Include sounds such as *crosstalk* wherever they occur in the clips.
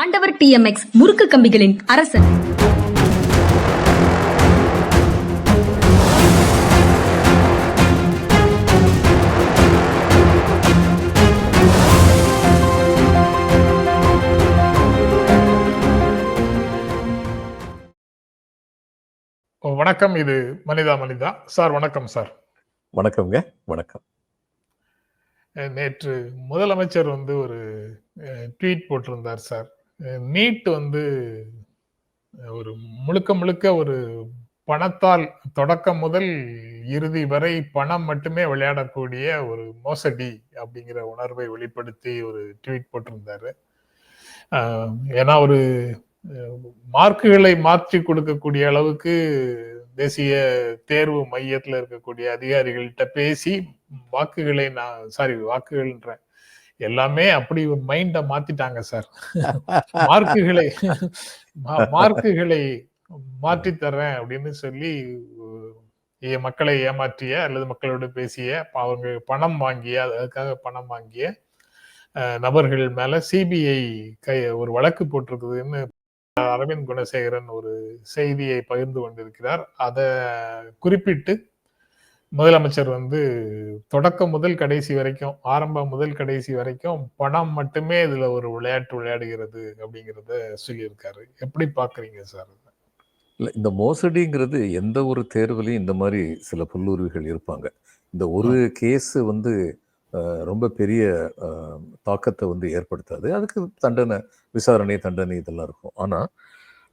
ஆண்டவர் டிஎம்எக்ஸ் முறுக்கு கம்பிகளின் அரசன். ஓ, வணக்கம். இது மனிதா மனிதா. சார் வணக்கம் சார். வணக்கம்ங்க. வணக்கம். நேற்று முதலமைச்சர் வந்து ஒரு ட்வீட் போட்டிருந்தார் சார். நீட் வந்து ஒரு முழுக்க முழுக்க ஒரு பணத்தால் தொடக்கம் முதல் இறுதி வரை பணம் மட்டுமே விளையாடக்கூடிய ஒரு மோசடி அப்படிங்கிற உணர்வை வெளிப்படுத்தி ஒரு ட்வீட் போட்டிருந்தாரு. ஏன்னா ஒரு மார்க்குகளை மாற்றி கொடுக்கக்கூடிய அளவுக்கு தேசிய தேர்வு மையத்தில் இருக்கக்கூடிய அதிகாரிகள்கிட்ட பேசி வாக்குகளை நான் சாரி வாக்குகள்ன்றேன் எல்லாமே அப்படி மைண்ட மாத்திட்டாங்க சார் மார்க்குகளை மார்க்குகளை மாற்றி தர்றேன் அப்படின்னு சொல்லி மக்களை ஏமாற்றிய அல்லது மக்களோடு பேசிய அவங்க பணம் வாங்கிய அதுக்காக பணம் வாங்கிய அஹ், நபர்கள் மேல சிபிஐ கை ஒரு வழக்கு போட்டிருக்குதுன்னு அரவிந்த் குணசேகரன் ஒரு செய்தியை பகிர்ந்து கொண்டிருக்கிறார். அதை குறிப்பிட்டு முதலமைச்சர் வந்து தொடக்கம் முதல் கடைசி வரைக்கும் ஆரம்பம் முதல் கடைசி வரைக்கும் பணம் மட்டுமே இதுல ஒரு விளையாட்டு விளையாடுகிறது அப்படிங்கிறத சொல்லியிருக்காரு. எப்படி பாக்குறீங்க சார் இல்ல இந்த மோசடிங்கிறது எந்த ஒரு தேர்வுலையும் இந்த மாதிரி சில புல்லுருவிகள் இருப்பாங்க. இந்த ஒரு கேஸ் வந்து ரொம்ப பெரிய தாக்கத்தை வந்து ஏற்படுத்தாது. அதுக்கு தண்டனை விசாரணை தண்டனை இதெல்லாம் இருக்கும். ஆனா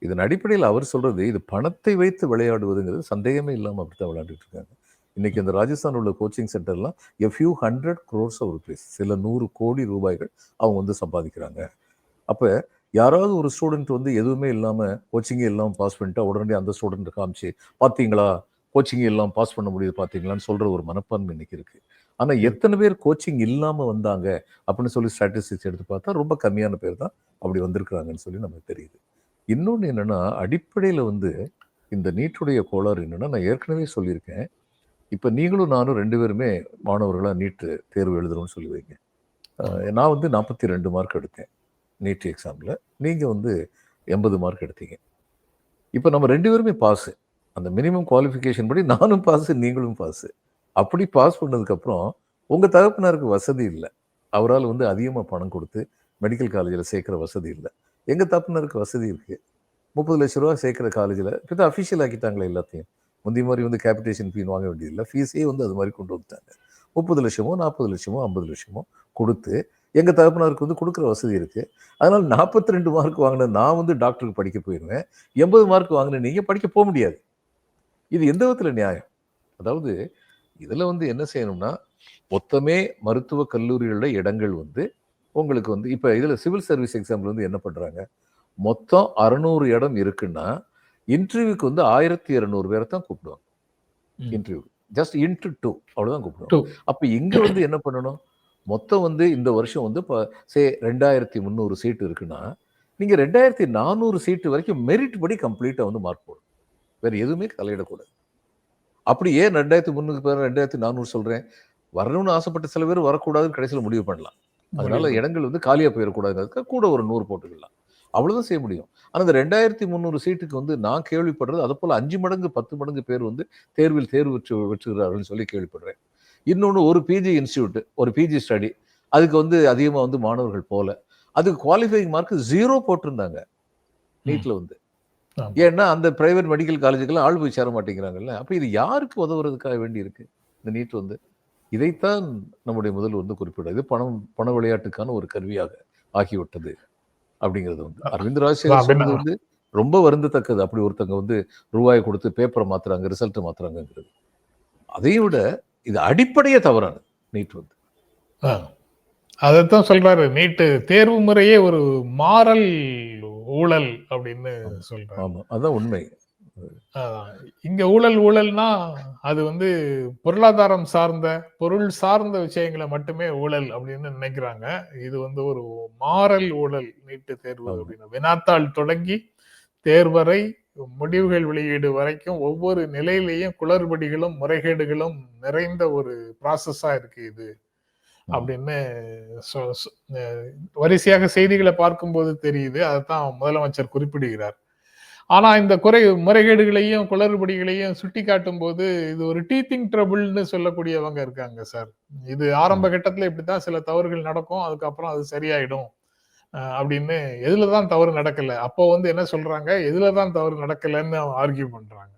இதன் அடிப்படையில் அவர் சொல்றது இது பணத்தை வைத்து விளையாடுவதுங்கிறது சந்தேகமே இல்லாம அப்படித்தான் விளையாண்டுட்டு இருக்காங்க. இன்னைக்கு இந்த ராஜஸ்தான் உள்ள coaching சென்டர்லாம் a few hundred crores of rupees சில நூறு கோடி ரூபாய்கள் அவங்க வந்து சம்பாதிக்கிறாங்க. அப்ப யாராவது ஒரு ஸ்டூடெண்ட் வந்து எதுவுமே இல்லாம கோச்சிங்கே இல்லாமல் பாஸ் பண்ணிட்டா உடனே அந்த ஸ்டூடெண்ட் காமிச்சு பாத்தீங்களா? கோச்சிங் எல்லாம் பாஸ் பண்ண முடியுது பாத்தீங்களான்னு சொல்ற ஒரு மனப்பான்மை இன்னைக்கு இருக்கு. ஆனா எத்தனை பேர் கோச்சிங் இல்லாம வந்தாங்க அப்படின்னு சொல்லி ஸ்டாட்டிஸ்டிக்ஸ் எடுத்து பார்த்தா ரொம்ப கம்மியான பேர் தான் அப்படி வந்திருக்கிறாங்கன்னு சொல்லி நமக்கு தெரியுது. இன்னொன்று என்னன்னா அடிப்படையில் வந்து இந்த நீட்டுடைய கோளாறு என்னன்னா நான் ஏற்கனவே சொல்லியிருக்கேன். இப்போ நீங்களும் நானும் ரெண்டு பேருமே மாணவர்களாக நீட்டு தேர்வு எழுதுறோம்னு சொல்லி வைங்க. நான் வந்து நாற்பத்தி ரெண்டு மார்க் எடுத்தேன் நீட் எக்ஸாமில் நீங்கள் வந்து எண்பது மார்க் எடுத்தீங்க. இப்போ நம்ம ரெண்டு பேருமே பாஸு அந்த மினிமம் குவாலிஃபிகேஷன் படி நானும் பாஸு நீங்களும் பாஸு அப்படி பாஸ் பண்ணதுக்கப்புறம் உங்கள் தகப்பனாருக்கு வசதி இல்லை. அவரால் வந்து அதிகமாக பணம் கொடுத்து மெடிக்கல் காலேஜில் சேர்க்குற வசதி இல்லை. எங்கள் தகப்பனாருக்கு வசதி இருக்குது முப்பது லட்ச ரூபா சேர்க்குற காலேஜில் இப்போ அஃபிஷியல் ஆக்கிட்டாங்களே எல்லாத்தையும். முந்தைய மாதிரி வந்து கேபிட்டேஷன் ஃபீன் வாங்க வேண்டியதில்லை. ஃபீஸே வந்து அது மாதிரி கொண்டு வந்துட்டாங்க. முப்பது லட்சமோ நாற்பது லட்சமோ ஐம்பது லட்சமோ கொடுத்து எங்கள் தகப்பனாருக்கு வந்து கொடுக்குற வசதி இருக்குது அதனால் நாற்பத்தி ரெண்டு மார்க் வாங்கின நான் வந்து டாக்டருக்கு படிக்க போயிடுவேன் எண்பது மார்க் வாங்கின நீங்கள் படிக்க போக முடியாது. இது எந்த விதத்தில் நியாயம்? அதாவது இதில் வந்து என்ன செய்யணும்னா மொத்தமே மருத்துவ கல்லூரிகளில் இடங்கள் வந்து உங்களுக்கு வந்து இப்போ இதில் சிவில் சர்வீஸ் எக்ஸாம்பிள் வந்து என்ன பண்ணுறாங்க மொத்தம் அறநூறு இடம் இருக்குன்னா இன்டர்வியூக்கு வந்து ஆயிரத்தி இரநூறு பேரை தான் கூப்பிடுவாங்க. இன்டர்வியூ ஜஸ்ட் இன்ட்ரு டூ அவ்வளோதான் Two. கூப்பிடுவாங்க. அப்போ இங்கே வந்து என்ன பண்ணணும்? மொத்தம் வந்து இந்த வருஷம் வந்து இப்போ சே ரெண்டாயிரத்தி முந்நூறு சீட்டு இருக்குன்னா நீங்கள் ரெண்டாயிரத்தி நானூறு சீட்டு வரைக்கும் மெரிட் படி கம்ப்ளீட்டாக வந்து மார்க் போடும் வேறு எதுவுமே தலையிடக்கூடாது. அப்படி ஏன் ரெண்டாயிரத்தி முந்நூறு பேர் ரெண்டாயிரத்தி நானூறு சொல்கிறேன் வரணும்னு ஆசைப்பட்ட சில பேர் வரக்கூடாதுன்னு கடைசியில் முடிவு பண்ணலாம். அதனால இடங்கள் வந்து காலியாக போயிடக்கூடாதுங்கிறதுக்கு கூட ஒரு நூறு போட்டுக்கலாம். அவ்வளவுதான் செய்ய முடியும். ஆனால் இந்த ரெண்டாயிரத்தி முந்நூறு சீட்டுக்கு வந்து நான் கேள்விப்படுறது அதை போல் அஞ்சு மடங்கு பத்து மடங்கு பேர் வந்து தேர்வில் தேர்வு பெற்று வெற்றுகிறார்கள்னு சொல்லி கேள்விப்படுறேன். இன்னொன்று ஒரு பிஜி இன்ஸ்டியூட் ஒரு பிஜி ஸ்டடி அதுக்கு வந்து அதிகமாக வந்து மாணவர்கள் போல அதுக்கு குவாலிஃபைங் மார்க் ஜீரோ போட்டிருந்தாங்க. நீட்ல வந்து. ஏன்னா அந்த பிரைவேட் மெடிக்கல் காலேஜுக்கெல்லாம் ஆள் போய் சேர மாட்டேங்கிறாங்கல்ல அப்போ இது யாருக்கு உதவுறதுக்காக வேண்டி இருக்கு? இந்த நீட் வந்து. இதைத்தான் நம்முடைய முதல் வந்து குறிப்பிடுறது பணம் பண விளையாட்டுக்கான ஒரு கருவியாக ஆகிவிட்டது. அப்படிங்கிறது வந்து அரவிந்த் ராஜசேகர் வந்து ரொம்ப வருந்தத்தக்கது. அப்படி ஒருத்தங்க வந்து ரூபாயை கொடுத்து பேப்பரை மாத்துறாங்க ரிசல்ட் மாத்துறாங்கங்கிறது. அதையும் விட இது அடிப்படையே தவறானது நீட் வந்து. அதைத்தான் சொல்றாரு. நீட்டு தேர்வு முறையே ஒரு மாறல் ஊழல் அப்படின்னு சொல்றாரு. ஆமா. அதான் உண்மை. இங்க ஊழல் ஊழல்னா அது வந்து பொருளாதாரம் சார்ந்த பொருள் சார்ந்த விஷயங்களை மட்டுமே ஊழல் அப்படின்னு நினைக்கிறாங்க. இது வந்து ஒரு மாறல் ஊழல் நீட்டு தேர்வு. அப்படின்னு. வினாத்தாள் தொடங்கி தேர்வரை முடிவுகள் வெளியீடு வரைக்கும் ஒவ்வொரு நிலையிலையும் குளறுபடிகளும் முறைகேடுகளும் நிறைந்த ஒரு ப்ராசஸா இருக்கு இது அப்படின்னு வரிசையாக செய்திகளை பார்க்கும்போது தெரியுது. அதைத்தான் முதலமைச்சர் குறிப்பிடுகிறார். ஆனா இந்த குறை முறைகேடுகளையும் குளறுபடிகளையும் சுட்டி காட்டும் போது இது ஒரு டீத்திங் ட்ரபிள்னு சொல்லக்கூடியவங்க இருக்காங்க சார் இது ஆரம்ப கட்டத்துல இப்படித்தான் சில தவறுகள் நடக்கும். அதுக்கப்புறம் அது சரியாயிடும். அப்படின்னு எதுலதான் தவறு நடக்கல? அப்போ வந்து என்ன சொல்றாங்க? எதுலதான் தவறு நடக்கலன்னு ஆர்கியூ பண்றாங்க.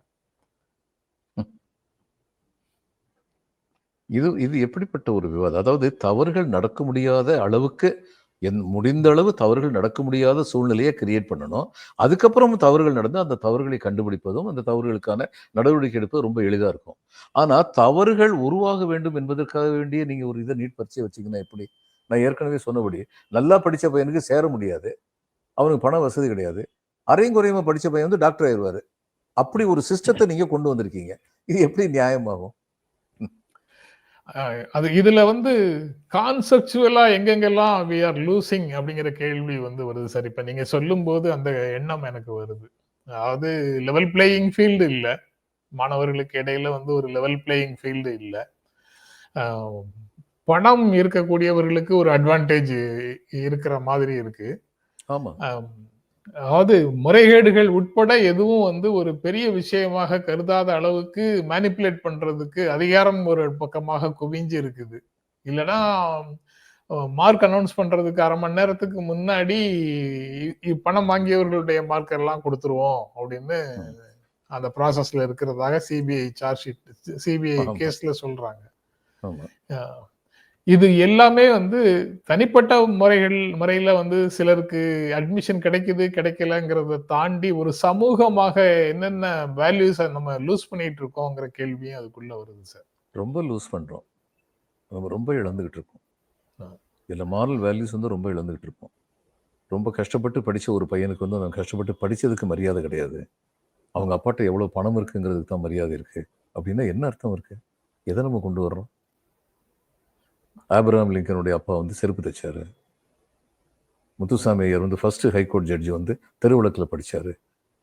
இது இது எப்படிப்பட்ட ஒரு விவாதம்? அதாவது தவறுகள் நடக்க முடியாத அளவுக்கு என் முடிந்த அளவு தவறுகள் நடக்க முடியாத சூழ்நிலையை கிரியேட் பண்ணணும். அதுக்கப்புறம் தவறுகள் நடந்து அந்த தவறுகளை கண்டுபிடிப்பதும் அந்த தவறுகளுக்கான நடவடிக்கை எடுப்பது ரொம்ப எளிதாக இருக்கும். ஆனால் தவறுகள் உருவாக வேண்டும் என்பதற்காக வேண்டிய நீங்கள் ஒரு இதை நீட் பரிச்சை வச்சீங்கன்னா எப்படி? நான் ஏற்கனவே சொன்னபடி நல்லா படித்த பையனுக்கு சேர முடியாது. அவனுக்கு பண வசதி கிடையாது. அரையும் குறையுமா படித்த பையன் வந்து டாக்டர் ஆயிடுவார். அப்படி ஒரு சிஸ்டத்தை நீங்கள் கொண்டு வந்திருக்கீங்க. இது எப்படி நியாயமாகும்? அது இதுல வந்து கான்செப்சுவலா எங்கெங்கெல்லாம் வி ஆர் லூசிங் அப்படிங்கிற கேள்வி வந்து வருது சார். இப்ப நீங்க சொல்லும் போது அந்த எண்ணம் எனக்கு வருது. அதாவது லெவல் பிளேயிங் ஃபீல்டு இல்ல. மாணவர்களுக்கு இடையில வந்து ஒரு லெவல் பிளேயிங் ஃபீல்டு இல்ல. பணம் இருக்கக்கூடியவர்களுக்கு ஒரு அட்வான்டேஜ் இருக்கிற மாதிரி இருக்கு. ஆம், அதாவது முறைகேடுகள் உட்பட எதுவும் வந்து ஒரு பெரிய விஷயமாக கருதாத அளவுக்கு மேனிப்புலேட் பண்றதுக்கு அதிகாரம் ஒரு பக்கமாக குவிஞ்சு இருக்குது. இல்லைன்னா மார்க் அனௌன்ஸ் பண்றதுக்கு அரை மணி நேரத்துக்கு முன்னாடி பணம் வாங்கியவர்களுடைய மார்க் எல்லாம் கொடுத்துருவோம் அப்படின்னு அந்த ப்ராசஸ்ல இருக்கிறதாக சிபிஐ சார்ஜ் ஷீட் சிபிஐ. கேஸ்ல சொல்றாங்க. இது எல்லாமே வந்து தனிப்பட்ட முறைகள் முறையில வந்து சிலருக்கு அட்மிஷன் கிடைக்குது கிடைக்கலங்கிறத தாண்டி ஒரு சமூகமாக என்னென்ன வேல்யூஸ் நம்ம லூஸ் பண்ணிட்டு இருக்கோங்கிற கேள்வியும் அதுக்குள்ள வருது சார் ரொம்ப லூஸ் பண்றோம். நம்ம ரொம்ப இழந்துகிட்டு இருக்கோம். இதில் மாரல் வேல்யூஸ் வந்து ரொம்ப இழந்துகிட்டு இருப்போம் ரொம்ப கஷ்டப்பட்டு படிச்ச ஒரு பையனுக்கு வந்து அவன் கஷ்டப்பட்டு படிச்சதுக்கு மரியாதை கிடையாது. அவங்க அப்பாட்ட எவ்வளோ பணம் இருக்குங்கிறதுக்கு தான் மரியாதை இருக்கு. அப்படின்னா என்ன அர்த்தம் இருக்கு? எதை நம்ம கொண்டு வர்றோம்? ஆப்ரஹாம் லிங்கனுடைய அப்பா வந்து செருப்பு தைச்சாரு. முத்துசாமி ஐயர் வந்து ஃபர்ஸ்ட் ஹைகோர்ட் ஜட்ஜி வந்து தெருவிளக்கில் படிச்சாரு.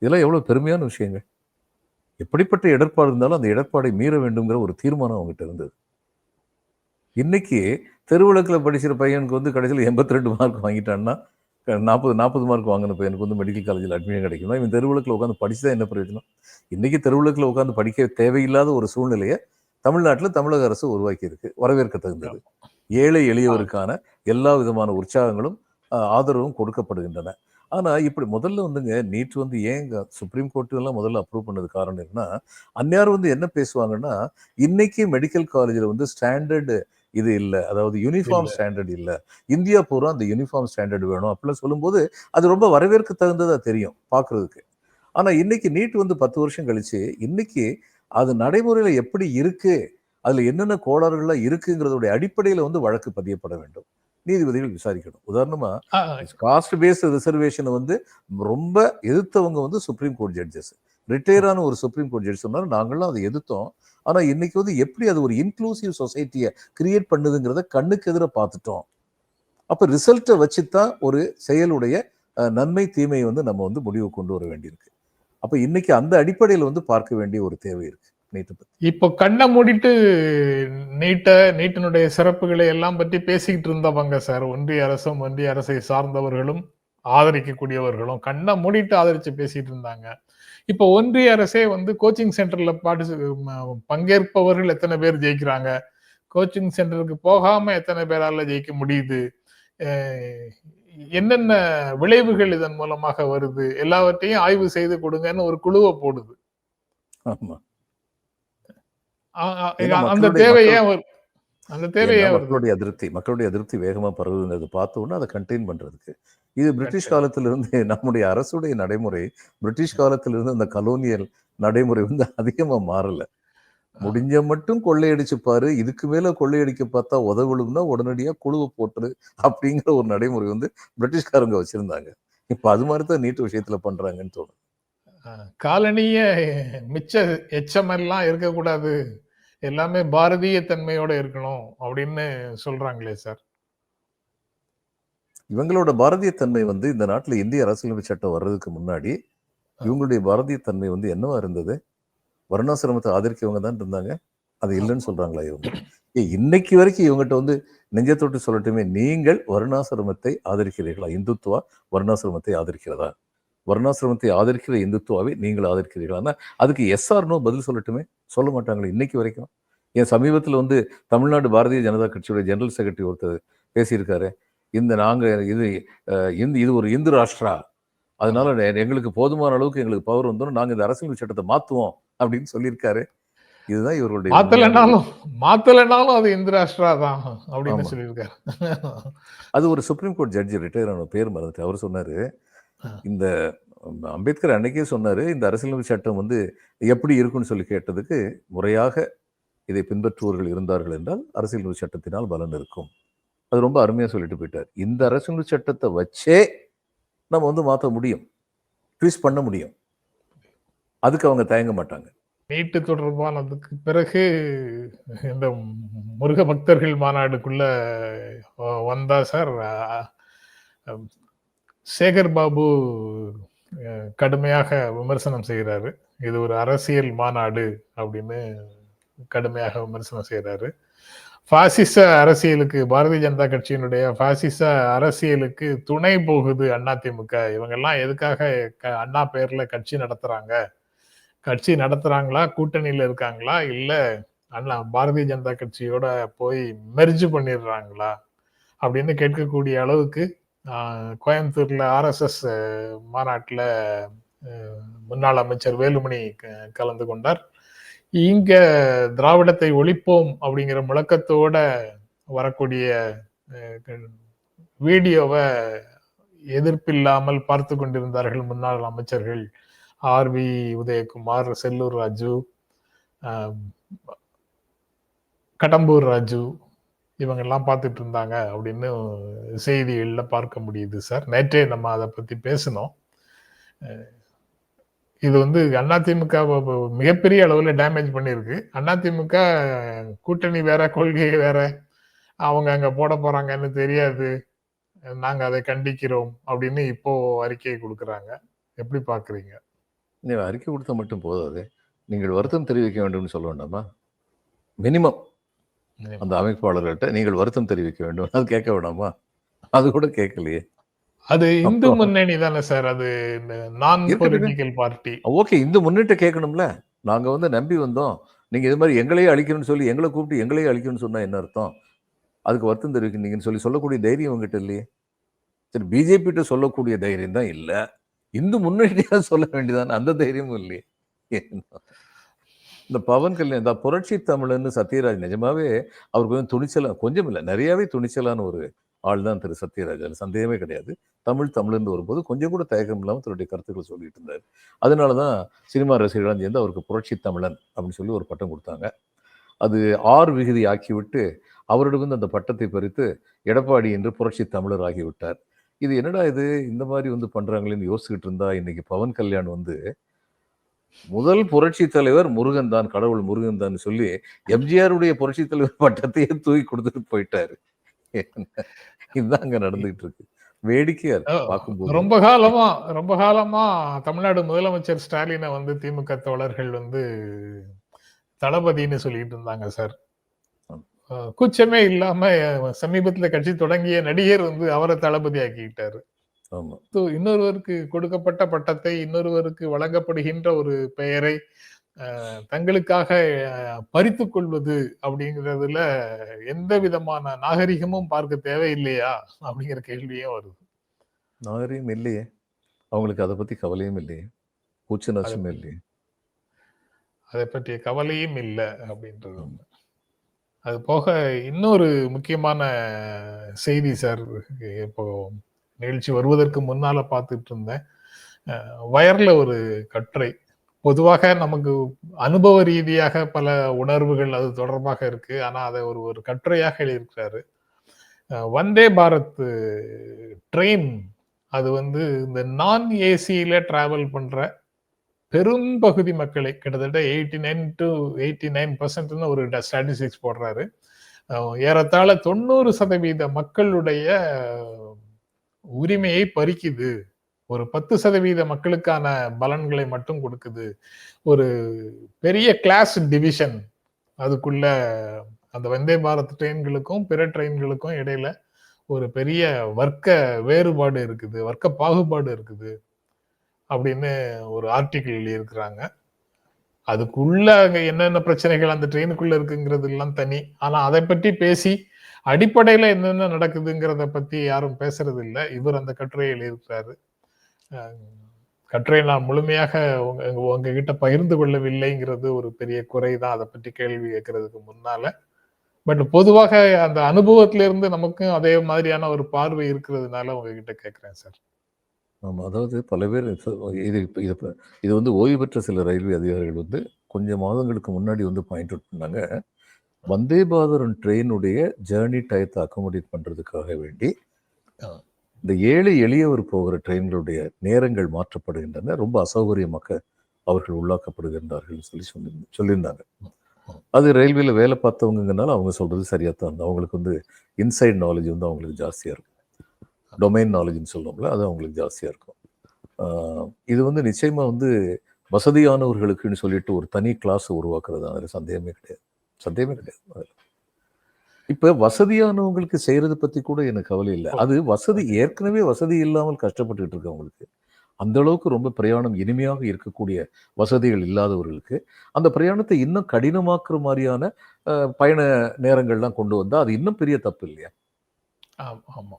இதெல்லாம் எவ்வளோ பெருமையான விஷயங்கள். எப்படிப்பட்ட இடர்பாடு இருந்தாலும் அந்த இடர்பாடை மீற வேண்டுங்கிற ஒரு தீர்மானம் அவங்ககிட்ட இருந்தது. இன்னைக்கு தெருவிளக்கில் படிக்கிற பையனுக்கு வந்து கடைசியில் எண்பத்தி ரெண்டு மார்க் வாங்கிட்டான்னா நாற்பது நாற்பது மார்க் வாங்கின பையனுக்கு வந்து மெடிக்கல் காலேஜில் அட்மிஷன் கிடைக்கும்னா இவன் தெருவிளக்கில் உட்காந்து படிச்சுதான் என்ன பிரயோஜனம்? இன்னைக்கு தெருவிளக்கில் உட்காந்து படிக்க தேவையில்லாத ஒரு சூழ்நிலையை தமிழ்நாட்டில் தமிழக அரசு உருவாக்கி இருக்கு வரவேற்க தகுந்தது ஏழை எளியவருக்கான எல்லா விதமான உற்சாகங்களும் ஆதரவும் கொடுக்கப்படுகின்றன. ஆனா இப்படி முதல்ல வந்துங்க நீட் வந்து ஏன் சுப்ரீம் கோர்ட் எல்லாம் முதல்ல அப்ரூவ் பண்ணது காரணம் என்னன்னா அந்நியார் வந்து என்ன பேசுவாங்கன்னா இன்னைக்கு மெடிக்கல் காலேஜில் வந்து ஸ்டாண்டர்டு இது இல்லை. அதாவது யூனிஃபார்ம். ஸ்டாண்டர்ட் இல்லை. இந்தியா பூரா அந்த யூனிஃபார்ம் ஸ்டாண்டர்ட் வேணும் அப்படிலாம் சொல்லும்போது அது ரொம்ப வரவேற்க தகுந்ததா தெரியும் பார்க்கிறதுக்கு ஆனா இன்னைக்கு நீட் வந்து பத்து வருஷம் கழிச்சு இன்னைக்கு அது நடைமுறையில எப்படி இருக்கு? அதுல என்னென்ன கோளாறுகள்லாம் இருக்குங்கிறதுடைய அடிப்படையில வந்து வழக்கு பதியப்பட வேண்டும். நீதிபதிகள் விசாரிக்கணும். உதாரணமா ஆஹ் காஸ்ட் பேஸ்ட் ரிசர்வேஷனை வந்து ரொம்ப எதிர்த்தவங்க வந்து சுப்ரீம் கோர்ட் ஜட்ஜஸ் ரிட்டையரான ஒரு சுப்ரீம் கோர்ட் ஜட்ஜ் சொன்னாரு நாங்களாம் அதை எதிர்த்தோம். ஆனா இன்னைக்கு வந்து எப்படி அது ஒரு இன்க்ளூசிவ் சொசைட்டியை கிரியேட் பண்ணுதுங்கிறத கண்ணுக்கு எதிர பார்த்துட்டோம். அப்ப ரிசல்ட்டை வச்சுதான் ஒரு செயலுடைய நன்மை தீமையை வந்து நம்ம வந்து முடிவு கொண்டு வர வேண்டியிருக்கு. அப்ப இன்னைக்கு அந்த அடிப்படையில் வந்து பார்க்க வேண்டிய ஒரு தேவை இருக்கு. நீட்டை பத்தி. இப்போ கண்ணை மூடிட்டு நீட்ட நீட்டினுடைய சிறப்புகளை எல்லாம் பற்றி பேசிக்கிட்டு இருந்தவங்க சார் ஒன்றிய அரசும் ஒன்றிய அரசை சார்ந்தவர்களும் ஆதரிக்கக்கூடியவர்களும் கண்ணை மூடிட்டு ஆதரிச்சு பேசிட்டு இருந்தாங்க. இப்போ ஒன்றிய அரசே வந்து கோச்சிங் சென்டர்ல பாட்டு பங்கேற்பவர்கள் எத்தனை பேர் ஜெயிக்கிறாங்க? கோச்சிங் சென்டருக்கு போகாம எத்தனை பேரால ஜெயிக்க முடியுது? என்னென்ன விளைவுகள் இதன் மூலமாக வருது? எல்லாவற்றையும் ஆய்வு செய்து கொடுங்கன்னு ஒரு குழுவை போடுது. ஆமா. அந்த மக்களுடைய- தேவை மக்கள்- ஏன் வரு- அந்த தேவை ஏன்னா ஏன் வருது மக்களுடைய அதிருப்தி மக்களுடைய அதிருப்தி வேகமா பரவுதுங்கிறது பார்த்த உடனே அதை கண்டெயின் பண்றதுக்கு. இது பிரிட்டிஷ். காலத்திலிருந்து *laughs* நம்முடைய அரசுடைய நடைமுறை பிரிட்டிஷ் காலத்திலிருந்து அந்த கலோனியல் நடைமுறை வந்து அதிகமா மாறல. முடிஞ்ச மட்டும் கொள்ளையடிச்சு பாரு இதுக்கு மேல கொள்ளையடிக்க பார்த்தா உதவிடும்னா உடனடியா குழுவை போட்டுரு அப்படிங்கிற ஒரு நடைமுறை வந்து பிரிட்டிஷ்காரங்க வச்சிருந்தாங்க. இப்ப அது மாதிரி தான் நீட் விஷயத்துல பண்றாங்கன்னு தோணும் காலனிய மிச்ச எச்சம் எல்லாம் இருக்கக்கூடாது. எல்லாமே பாரதிய தன்மையோட இருக்கணும் அப்படின்னு சொல்றாங்களே சார். இவங்களோட பாரதிய தன்மை வந்து இந்த நாட்டுல இந்திய அரசியலமைப்பு சட்டம் வர்றதுக்கு முன்னாடி இவங்களுடைய பாரதிய தன்மை வந்து என்னவா இருந்தது? வர்ணாசிரமத்தை ஆதரிக்கவங்க தான் இருந்தாங்க. அது இல்லைன்னு சொல்றாங்களா இவங்க? இன்னைக்கு வரைக்கும் இவங்ககிட்ட வந்து நெஞ்சத்தொட்டு சொல்லட்டுமே நீங்கள் வர்ணாசிரமத்தை ஆதரிக்கிறீர்களா? இந்துத்துவா வர்ணாசிரமத்தை ஆதரிக்கிறதா? வர்ணாசிரமத்தை ஆதரிக்கிற இந்துத்துவாவை நீங்கள் ஆதரிக்கிறீர்களா. அதுக்கு எஸ்ஆர் நோ பதில் சொல்லட்டுமே? சொல்ல மாட்டாங்களே இன்னைக்கு வரைக்கும்? என் சமீபத்தில் வந்து தமிழ்நாடு பாரதிய ஜனதா கட்சியோட ஜெனரல் செக்ரட்டரி ஒருத்தர் பேசியிருக்காரு. இந்த நாங்க இது இந்து இது ஒரு இந்து ராஷ்டிரா. அதனால எங்களுக்கு போதுமான அளவுக்கு எங்களுக்கு பவர் வந்துடும் நாங்க இந்த அரசியல் சட்டத்தை மாத்துவோம் அப்படின்னு சொல்லியிருக்காரு. இதுதான் இவர்களுடைய மாத்தலைனாலும் மாத்தலைனாலும் அது இந்திராஷ்டிரா தான் அப்படின்னு. சொல்லியிருக்காரு. அது ஒரு சுப்ரீம் கோர்ட் ஜட்ஜி ரிட்டையர் ஆன பேர் மறந்துட்டு அவர் சொன்னாரு. இந்த அம், அம்பேத்கர் அன்னைக்கே சொன்னாரு இந்த அரசியலமைப்பு சட்டம் வந்து எப்படி இருக்குன்னு சொல்லி கேட்டதுக்கு முறையாக இதை பின்பற்றுவோர்கள் இருந்தார்கள் என்றால் அரசியலமைப்பு சட்டத்தினால் பலன் இருக்கும். அது ரொம்ப அருமையா சொல்லிட்டு போயிட்டார். இந்த அரசியலமைப்பு சட்டத்தை வச்சே நம்ம வந்து மாற்ற முடியும் ட்விஸ்ட் பண்ண முடியும். அதுக்கு அவங்க தயங்க மாட்டாங்க. நீட்டு தொடர்பானதுக்கு பிறகு இந்த முருக பக்தர்கள் மாநாடுக்குள்ள வந்தா சார் சேகர் பாபு கடுமையாக விமர்சனம் செய்கிறாரு இது ஒரு அரசியல் மாநாடு அப்படின்னு கடுமையாக விமர்சனம் செய்கிறாரு பாசிச அரசியலுக்கு பாரதிய ஜனதா கட்சியினுடைய பாசிச அரசியலுக்கு துணை போகுது அதிமுக இவங்கெல்லாம் எதுக்காக க- அண்ணா பேர்ல கட்சி நடத்துறாங்க? கட்சி நடத்துறாங்களா? கூட்டணியில இருக்காங்களா? இல்ல அண்ணா பாரதிய ஜனதா கட்சியோட போய் மெர்ஜ் பண்ணிடுறாங்களா? அப்படின்னு கேட்கக்கூடிய அளவுக்கு கோயம்புத்தூர்ல ஆர்எஸ்எஸ் மாநாட்டில் முன்னாள் அமைச்சர் வேலுமணி க- கலந்து கொண்டார். இங்க திராவிடத்தை ஒழிப்போம் அப்படிங்கிற முழக்கத்தோட வரக்கூடிய வீடியோவை எதிர்ப்பில்லாமல் பார்த்து கொண்டிருந்தார்கள் முன்னாள் அமைச்சர்கள் ஆர் வி உதயகுமார் செல்லூர் ராஜு கடம்பூர் ராஜு இவங்கெல்லாம் பார்த்துட்டு இருந்தாங்க அப்படின்னு செய்திகளில் பார்க்க முடியுது சார். நேற்றே நம்ம அதை பற்றி பேசினோம். இது வந்து அதிமுக மிகப்பெரிய அளவில் டேமேஜ் பண்ணியிருக்கு. அதிமுக கூட்டணி வேற கொள்கை வேற. அவங்க அங்கே போட போகிறாங்கன்னு தெரியாது. நாங்கள் அதை கண்டிக்கிறோம் அப்படின்னு இப்போ அறிக்கை கொடுக்குறாங்க. எப்படி பார்க்குறீங்க? நீங்கள் அறிக்கை கொடுத்தா மட்டும் போதாது. நீங்கள் வருத்தம் தெரிவிக்க வேண்டும்னு சொல்ல வேண்டாமா? மினிமம். அந்த அமைப்பாளர்கள்ட்ட நீங்கள் வருத்தம் தெரிவிக்க வேண்டும். அது கேட்க வேண்டாமா அது கூட கேட்கலையே. அது இந்து முன்னணி தானே சார். அது நான். பொலிட்டிக்கல் பார்ட்டி ஓகே இந்த முன்னிட்டு கேட்கணும்ல. நாங்க வந்து நம்பி வந்தோம். நீங்க இது மாதிரி எங்களையே அழிக்கணும்னு சொல்லி எங்களை கூப்பிட்டு எங்களையே அழிக்கணும்னு சொன்னா என்ன அர்த்தம்? அதுக்கு வருத்தம் தெரிவிக்கிறீங்கன்னு சொல்லி சொல்லக்கூடிய தைரியம் உங்ககிட்ட இல்லையே? சரி பிஜேபி கிட்ட சொல்லக்கூடிய தைரியம் தான் இல்ல. இந்து முன்னணியா *laughs* சொல்ல வேண்டியதானே? அந்த தைரியமும் இல்லையே. இந்த பவன் கல்யாண் இந்த புரட்சி தமிழன்னு சத்யராஜ் நிஜமாவே அவருக்கு வந்து துணிச்சலாக கொஞ்சம் இல்லை நிறையவே துணிச்சலான ஒரு ஆள் தான் திரு சத்யராஜ். அதுல சந்தேகமே கிடையாது. தமிழ் தமிழ்னு வரும்போது கொஞ்சம் கூட தயக்கம் இல்லாமல் தன்னுடைய கருத்துக்களை சொல்லிட்டு இருந்தார். அதனால தான் சினிமா ரசிகர்களாக சேர்ந்து அவருக்கு புரட்சி தமிழன் அப்படின்னு சொல்லி ஒரு பட்டம் கொடுத்தாங்க. அது ஆர் விகுதி ஆக்கிவிட்டு அவரிடமிருந்து அந்த பட்டத்தை பறித்து எடப்பாடி என்று புரட்சி தமிழர் ஆகிவிட்டார். இது என்னடா இது? இந்த மாதிரி வந்து பண்ணுறாங்களேன்னு யோசிச்சுக்கிட்டு இருந்தா இன்னைக்கு பவன் கல்யாண் வந்து முதல் புரட்சி தலைவர் முருகன் தான் கடவுள் முருகன் தான் சொல்லி எம்ஜிஆருடைய புரட்சி தலைவர் பட்டத்தையே தூக்கி கொடுத்துட்டு போயிட்டாரு. இதுதான் அங்க நடந்துகிட்டு இருக்கு வேடிக்கையா பார்க்கும்போது. ரொம்ப காலமா ரொம்ப காலமா தமிழ்நாடு முதலமைச்சர் ஸ்டாலினை வந்து திமுக தோழர்கள் வந்து தளபதின்னு சொல்லிட்டு இருந்தாங்க சார். கூச்சமே இல்லாம சமீபத்துல கட்சி தொடங்கிய நடிகர் வந்து அவரை தளபதி ஆக்கிக்கிட்டாரு. இன்னொருவருக்கு கொடுக்கப்பட்ட பட்டத்தை இன்னொருவருக்கு வழங்கப்படுகின்ற ஒரு பெயரை தங்களுக்காக பறித்து கொள்வது அப்படிங்கிறதுல எந்த விதமான நாகரிகமும் பார்க்க தேவையில்லையா? அப்படிங்கிற கேள்வியும் வருது. நாகரிகம் இல்லையே. அவங்களுக்கு அதை பத்தி கவலையும் இல்லையே. கூச்ச நச்சமே இல்லையே. அதை பற்றிய கவலையும் இல்லை அப்படின்றது ஒண்ணு. அது போக இன்னொரு முக்கியமான செய்தி சார் இப்போ நிகழ்ச்சி வருவதற்கு முன்னால பார்த்துட்டு இருந்தேன் வயர்ல ஒரு கட்டுரை பொதுவாக நமக்கு அனுபவ ரீதியாக பல உணர்வுகள் அது தொடர்பாக இருக்கு. ஆனா அதை ஒரு ஒரு கட்டுரையாக எழுதியிருக்கிறாரு. வந்தே பாரத் ட்ரெயின். அது வந்து இந்த நான் ஏசியில டிராவல் பண்ற பெரும்பகுதி மக்களை கிட்டத்தட்ட eighty nine to eighty nine பர்சன்ட்னு ஒரு ஸ்டாட்டிஸ்டிக்ஸ் போடுறாரு. ஏறத்தாழ தொண்ணூறு சதவீத மக்களுடைய உரிமையை பறிக்குது. ஒரு பத்து சதவீத மக்களுக்கான பலன்களை மட்டும் கொடுக்குது. ஒரு பெரிய கிளாஸ் டிவிஷன் அதுக்குள்ள அந்த வந்தே பாரத் ட்ரெயின்களுக்கும் பிற ட்ரெயின்களுக்கும் இடையில ஒரு பெரிய வர்க்க வேறுபாடு இருக்குது வர்க்க பாகுபாடு இருக்குது அப்படின்னு ஒரு ஆர்டிக்கிள் எழுதியிருக்கிறாங்க. அதுக்குள்ள அங்கே என்னென்ன பிரச்சனைகள் அந்த ட்ரெயினுக்குள்ள இருக்குங்கிறது எல்லாம் தனி. ஆனா அதை பற்றி பேசி அடிப்படையில என்னென்ன நடக்குதுங்கிறத பத்தி யாரும் பேசுறது இல்லை இவர் அந்த கட்டுரையை எழுதியிருக்கிறாரு கட்டுரையை நான் முழுமையாக உங்க உங்ககிட்ட பகிர்ந்து கொள்ளவில்லைங்கிறது ஒரு பெரிய குறை தான் அதை பற்றி கேள்வி கேட்கறதுக்கு முன்னால. பட் பொதுவாக அந்த அனுபவத்திலிருந்து நமக்கும் அதே மாதிரியான ஒரு பார்வை இருக்கிறதுனால உங்ககிட்ட கேட்குறேன் சார். ஆமாம் அதாவது பல பேர் இது இது இது வந்து ஓய்வு பெற்ற சில ரயில்வே அதிகாரிகள் வந்து கொஞ்சம் மாதங்களுக்கு முன்னாடி வந்து பாயிண்ட் அவுட் பண்ணாங்க. வந்தே பாரத் ட்ரெயினுடைய ஜர்னி டயத்த அக்காமடேட் பண்றதுக்காக வேண்டி. இந்த ஏழை எளியவர் போகிற ட்ரெயின்களுடைய நேரங்கள் மாற்றப்படுகின்றன. ரொம்ப அசௌகரியமாக அவர்கள் உள்ளாக்கப்படுகின்றார்கள்னு சொல்லி சொல்லி சொல்லியிருந்தாங்க. அது ரயில்வேல வேலை பார்த்தவங்கங்கனால அவங்க சொல்றது சரியா தான் இருந்தது. அவங்களுக்கு வந்து இன்சைட் நாலேட்ஜ் வந்து அவங்களுக்கு ஜாஸ்தியா இருக்கும். டொமைன் நாலேட்ஜ்ன்னு சொல்லுவோம்ல, அது அவங்களுக்கு ஜாஸ்தியா இருக்கும். இது வந்து நிச்சயமா வந்து வசதியானவர்களுக்குன்னு சொல்லிட்டு ஒரு தனி கிளாஸ் உருவாக்குறது அதுல சந்தேகமே கிடையாது. சந்தேகமே கிடையாது. இப்ப வசதியானவங்களுக்கு செய்றத பத்தி கூட எனக்கு கவலை இல்ல. அது வசதி ஏற்கனவே வசதி இல்லாமல் கஷ்டப்பட்டுட்டு இருக்கவங்களுக்கு, அந்த அளவுக்கு ரொம்ப பிரயாணம் இனிமையாக இருக்கக்கூடிய வசதிகள் இல்லாதவர்களுக்கு, அந்த பிரயாணத்தை இன்னும் கடினமாக்குற மாரியான அ பயண நேரங்கள்லாம் கொண்டு வந்தா, அது இன்னும் பெரிய தப்பு இல்லையா? ஆம், ஆமா.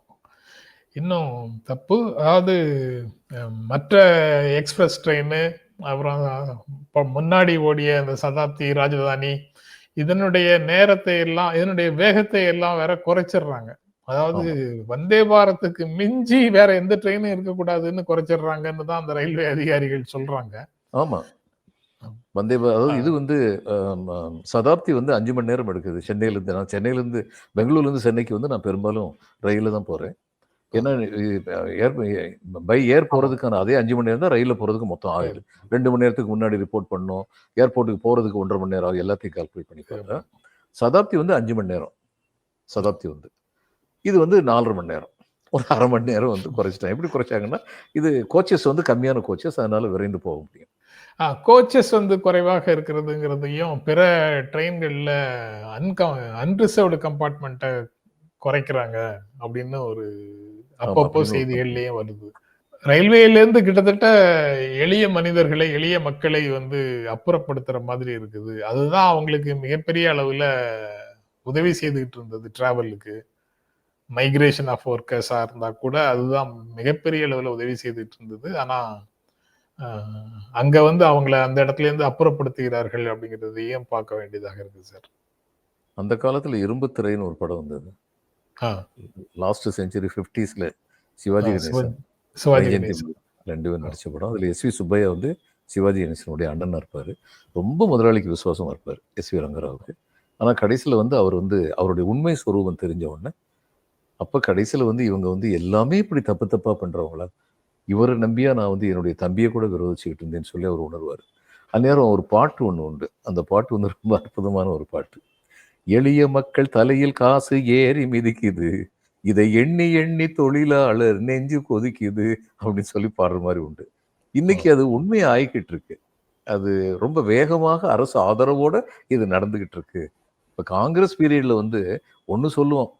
இன்னும் தப்பு. அதாவது மற்ற எக்ஸ்பிரஸ் ட்ரெயினு, அப்புறம் முன்னாடி ஓடிய அந்த சதாப்தி, ராஜதானி இதனுடைய நேரத்தை எல்லாம் இதனுடைய வேகத்தை எல்லாம் வேற குறைச்சிடுறாங்க. அதாவது. வந்தே பாரத்துக்கு மிஞ்சி வேற எந்த ட்ரெயினும் இருக்கக்கூடாதுன்னு குறைச்சிடுறாங்கன்னு தான் அந்த ரயில்வே அதிகாரிகள் சொல்றாங்க. ஆமா. வந்தே அதாவது. இது வந்து சதாப்தி வந்து 5 மணி நேரம் எடுக்குது. சென்னையிலேருந்து நான் சென்னையிலேருந்து பெங்களூர்லேருந்து சென்னைக்கு வந்து நான் பெரும்பாலும் ரயில்ல தான் போறேன். ஏன்னா ஏர் பை ஏர் ஆமா. போறதுக்கான அதே 5 மணி நேரம் தான் ரயில்ல போறதுக்கு மொத்தம் ஆகுது. 2 மணி நேரத்துக்கு முன்னாடி ரிப்போர்ட் பண்ணணும். ஏர்போர்ட்டுக்கு போறதுக்கு 1 1/2 மணி நேரம் ஆகும். எல்லாத்தையும் கால்குலேட் பண்ணி பார்த்தா, சதாப்தி வந்து 5 மணி நேரம். சதாப்தி வந்து. இது வந்து 4 1/2 மணி நேரம். ஒரு 1/2 மணி நேரம் வந்து குறைச்சுட்டாங்க. எப்படி குறைச்சாங்கன்னா, இது கோச்சஸ் வந்து கம்மியான கோச்சஸ். அதனால விரைந்து போக முடியும். கோச்சஸ் வந்து குறைவாக இருக்கிறதுங்கிறதையும், பிற ட்ரெயின்கள்ல அன்க அன்ரிசர்வ்டு கம்பார்ட்மெண்ட்ட குறைக்கிறாங்க அப்படின்னு ஒரு. அப்பப்போ செய்திகள்லயும் வருது. ரயில்வேலேருந்து கிட்டத்தட்ட எளிய மனிதர்களை, எளிய மக்களை வந்து அப்புறப்படுத்துற மாதிரி இருக்குது. அதுதான் அவங்களுக்கு மிகப்பெரிய அளவுல உதவி செய்துகிட்டு இருந்தது டிராவலுக்கு. மைக்ரேஷன் ஆஃப் ஒர்க்கர்ஸா இருந்தா கூட அதுதான் மிகப்பெரிய அளவுல உதவி செய்துட்டு இருந்தது. ஆனா, அ அங்க வந்து அவங்கள அந்த இடத்துலேருந்து அப்புறப்படுத்துகிறார்கள் அப்படிங்கிறதையும் பார்க்க வேண்டியதாக இருக்கு சார். அந்த காலத்துல இரும்பு திரைன்னு ஒரு படம் வந்தது. லாஸ்ட் செஞ்சுரி 50ஸ்ல ஆ சிவாஜி சிவ கணேசன், சிவாஜி வைஜெயந்தி கணேசன். 2 பேரும். நடிச்ச படம். அதுல எஸ்.வி. சுப்பையா வந்து சிவாஜி கணேசனுடைய அண்ணனா இருப்பாரு. ரொம்ப முதலாளிக்கு விசுவாசமா இருப்பாரு. S V. ரங்கராவுக்கு. ஆனா கடைசில வந்து அவர் வந்து அவருடைய உண்மை சொரூபம் தெரிஞ்ச உடனே, அப்ப கடைசில வந்து இவங்க வந்து எல்லாமே இப்படி தப்பு தப்பா பண்றவங்களா? இவர நம்பியா நான் வந்து என்னுடைய தம்பிய கூட விரோதிச்சுக்கிட்டு இருந்தேன்னு சொல்லி அவர் உணர்வாரு. அந்நேரம் ஒரு பாட்டு ஒண்ணு உண்டு. அந்த பாட்டு வந்து ரொம்ப அற்புதமான ஒரு பாட்டு. எளிய மக்கள் தலையில் காசு ஏறி மிதிக்குது. இதை எண்ணி எண்ணி தொழிலாளர் நெஞ்சு கொதிக்குது அப்படின்னு சொல்லி பாடுற மாரி உண்டு. இன்னைக்கு அது உண்மையா ஆயிக்கிட்டு இருக்கு. அது ரொம்ப வேகமாக அரசு ஆதரவோட இது நடந்துகிட்டு இருக்கு. இப்ப காங்கிரஸ் பீரியட்ல வந்து ஒண்ணு சொல்லுவோம்.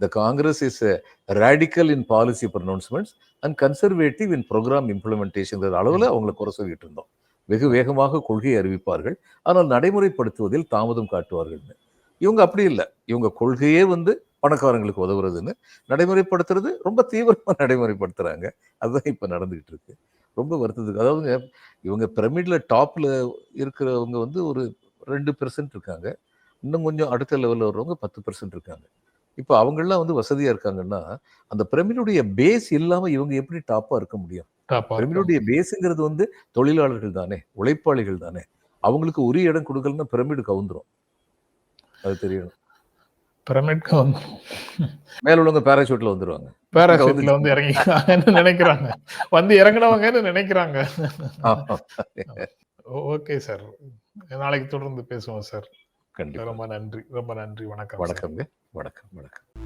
The Congress is a radical in policy pronouncements and conservative in program இம்ப்ளிமென்டேஷன்ங்கிற அளவுல அவங்கள குறை சொல்லிட்டு இருந்தோம். வெகு வேகமாக கொள்கையை அறிவிப்பார்கள். ஆனால் நடைமுறைப்படுத்துவதில் தாமதம் காட்டுவார்கள்ன்னு. இவங்க அப்படி இல்ல. இவங்க கொள்கையே வந்து பணக்காரங்களுக்கு உதவுறதுன்னு, நடைமுறைப்படுத்துறது ரொம்ப தீவிரமா *laughs* நடைமுறைப்படுத்துறாங்க. அதுதான் இப்ப நடந்துகிட்டு இருக்கு. ரொம்ப வருத்தத்துக்கு அதாவதுங்க இவங்க பிரமிட்ல டாப்ல இருக்கிறவங்க வந்து ஒரு 2% இருக்காங்க. இன்னும் கொஞ்சம் அடுத்த லெவல்ல வர்றவங்க 10% இருக்காங்க. இப்ப அவங்கலாம் வந்து வசதியா இருக்காங்கன்னா, அந்த பிரமிடுடைய பேஸ் இல்லாம இவங்க எப்படி டாப்பா இருக்க முடியும்? பிரமிடுடைய. பேஸ்ங்கிறது வந்து தொழிலாளர்கள் தானே! உழைப்பாளிகள் தானே! அவங்களுக்கு உரிய இடம் குடுக்கலன்னா பிரமிடு கவுந்துரும். அது தெரியணும். பிரமிட்க்கு வந்து மேல உள்ளவங்க பாராசூட்ல வந்துருவாங்க. பாராசூட்ல கவுந்துச்சு. வந்து இறங்கிக்கிறாங்கன்னு நினைக்கிறாங்க. வந்து இறங்குனவங்கன்னு நினைக்கிறாங்க. Okay sir. நாளைக்கு தொடர்ந்து பேசுவோம் சார். கண்டிப்பா. ரொம்ப நன்றி. ரொம்ப நன்றி. வணக்கம் சார். வணக்கம்ங்க. வணக்கம், வணக்கம்.